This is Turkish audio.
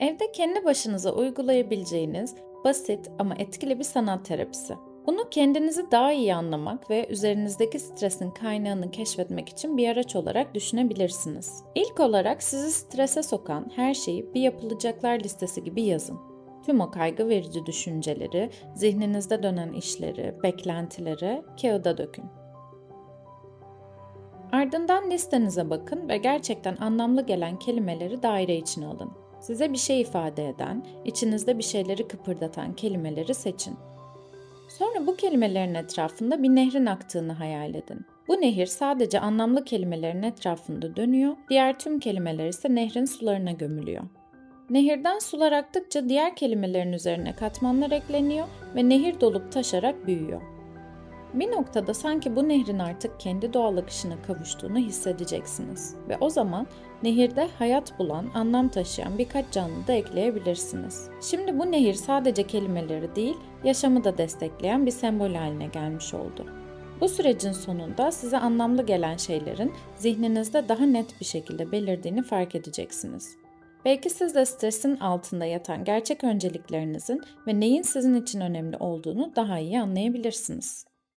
Evde kendi başınıza uygulayabileceğiniz basit ama etkili bir sanat terapisi. Bunu kendinizi daha iyi anlamak ve üzerinizdeki stresin kaynağını keşfetmek için bir araç olarak düşünebilirsiniz. İlk olarak sizi strese sokan her şeyi bir yapılacaklar listesi gibi yazın. Tüm o kaygı verici düşünceleri, zihninizde dönen işleri, beklentileri kağıda dökün. Ardından listenize bakın ve gerçekten anlamlı gelen kelimeleri daire içine alın. Size bir şey ifade eden, içinizde bir şeyleri kıpırdatan kelimeleri seçin. Sonra bu kelimelerin etrafında bir nehrin aktığını hayal edin. Bu nehir sadece anlamlı kelimelerin etrafında dönüyor, diğer tüm kelimeler ise nehrin sularına gömülüyor. Nehirden sular aktıkça diğer kelimelerin üzerine katmanlar ekleniyor ve nehir dolup taşarak büyüyor. Bir noktada sanki bu nehrin artık kendi doğal akışına kavuştuğunu hissedeceksiniz ve o zaman nehirde hayat bulan, anlam taşıyan birkaç canlı da ekleyebilirsiniz. Şimdi bu nehir sadece kelimeleri değil, yaşamı da destekleyen bir sembol haline gelmiş oldu. Bu sürecin sonunda size anlamlı gelen şeylerin zihninizde daha net bir şekilde belirdiğini fark edeceksiniz. Belki siz de stresin altında yatan gerçek önceliklerinizin ve neyin sizin için önemli olduğunu daha iyi anlayabilirsiniz.